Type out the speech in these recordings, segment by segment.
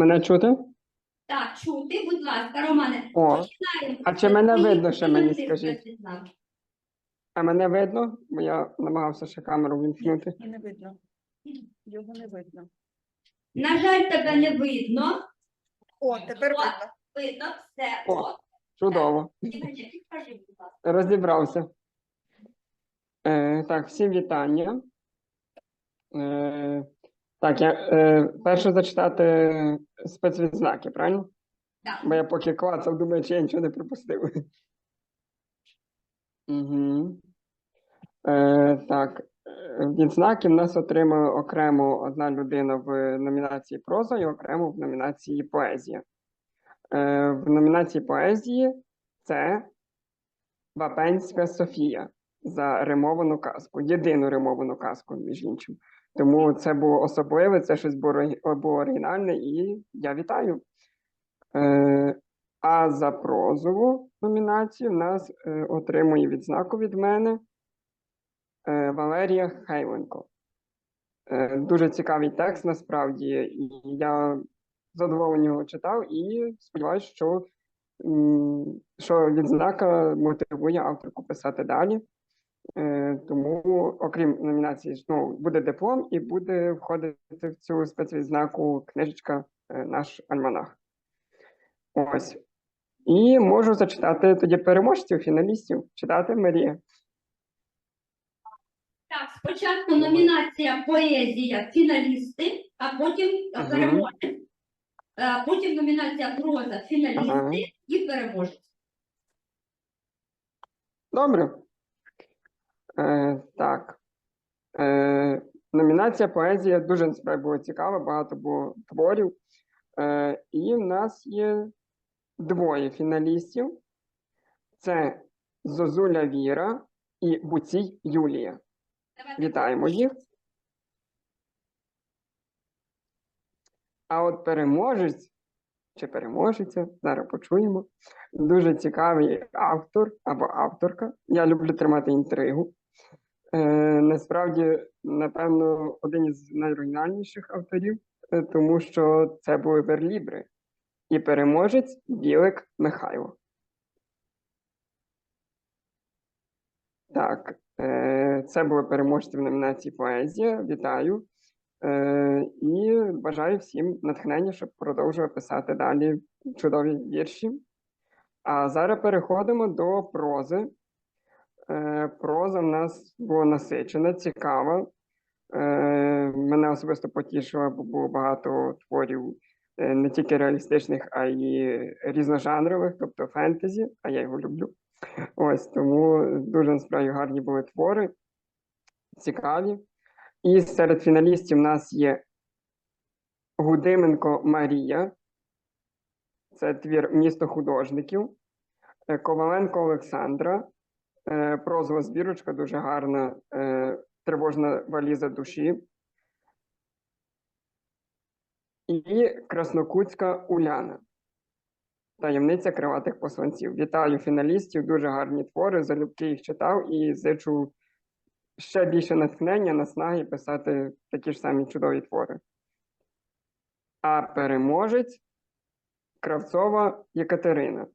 Мене чути? Так, чути, будь ласка, Романе. О, починаємо. а чи мене Твої видно ще мені, коментарі, скажіть? А мене видно? Бо я намагався ще камеру вімкнути. І не видно. Його не видно. На жаль, тебе не видно. О, тепер О. видно. Видно все. О. О, Чудово. Ігоря, підкажи, будь ласка. Розібрався. Е, так, всім вітання. Е, так, я е, перше зачитати спецвідзнаки, правильно? Так. Бо я поки клацав, думаю, чи я нічого не пропустив. Угу. Е, так, е, відзнаки в нас отримала окремо одна людина в номінації проза і окремо в номінації поезія. Е, в номінації поезії це Вапенська Софія за римовану казку, єдину римовану казку, між іншим. Тому це було особливе, це щось було, оригінальне, і я вітаю. Е, а за прозову номінацію в нас е, отримує відзнаку від мене е, Валерія Хайленко. Е, дуже цікавий текст насправді, і я з задоволенням його читав і сподіваюся, що, що відзнака мотивує авторку писати далі. Е, тому, окрім номінації, ну, буде диплом і буде входити в цю спецвідзнаку книжечка е, наш альманах. Ось. І можу зачитати тоді переможців, фіналістів. Читати Марія. Так, спочатку номінація поезія фіналісти, а потім Ага. переможець. Потім номінація проза фіналісти Ага. і переможець. Добре. Е, так. Е, номінація поезія дуже насправді було цікава, багато було творів. Е, і в нас є двоє фіналістів: це Зозуля Віра і Буцій Юлія. Вітаємо їх. А от переможець чи переможеця, зараз почуємо. Дуже цікавий автор або авторка. Я люблю тримати інтригу. Е, насправді, напевно, один із найоригінальніших авторів, е, тому що це були верлібри. І переможець Білик Михайло. Так, е, це були переможці в номінації Поезія. Вітаю. Е, і бажаю всім натхнення, щоб продовжувати писати далі чудові вірші. А зараз переходимо до прози. Е, проза в нас була насичена, цікава. Е, мене особисто потішило, бо було багато творів е, не тільки реалістичних, а й різножанрових, тобто фентезі, а я його люблю. Ось тому дуже насправді гарні були твори, цікаві. І серед фіналістів у нас є Гудименко Марія, це твір місто художників, Коваленко Олександра, е, прозова збірочка, дуже гарна, е, тривожна валіза душі. І Краснокутська Уляна. Таємниця криватих посланців. Вітаю фіналістів, дуже гарні твори. Залюбки їх читав і зичу ще більше натхнення, наснаги писати такі ж самі чудові твори. А переможець Кравцова Єкатерина.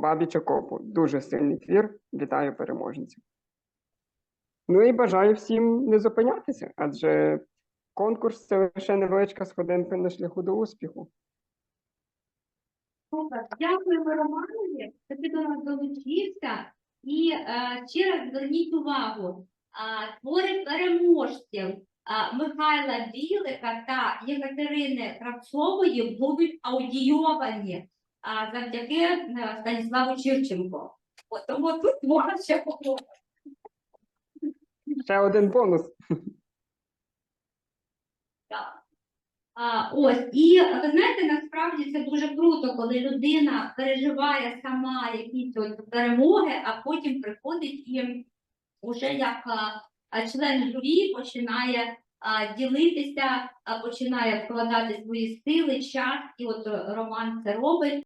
О бабі Чокопу. Дуже сильний твір. Вітаю переможців. Ну і бажаю всім не зупинятися, адже конкурс це лише невеличка сходинка на шляху до успіху. Дякуємо Романові, що ти до нас долучився. І е, ще раз зверніть увагу, а, твори переможців а, Михайла Білика та Єкатерини Кравцової будуть аудійовані завдяки е, Станіславу Чирченко. От, Тому тут творча робота. Ще один бонус. Так. А, ось, і ви знаєте, насправді це дуже круто, коли людина переживає сама якісь от перемоги, а потім приходить і вже як а, а, член журі починає а, ділитися, а, починає вкладати свої сили, час, і от е, Роман це робить.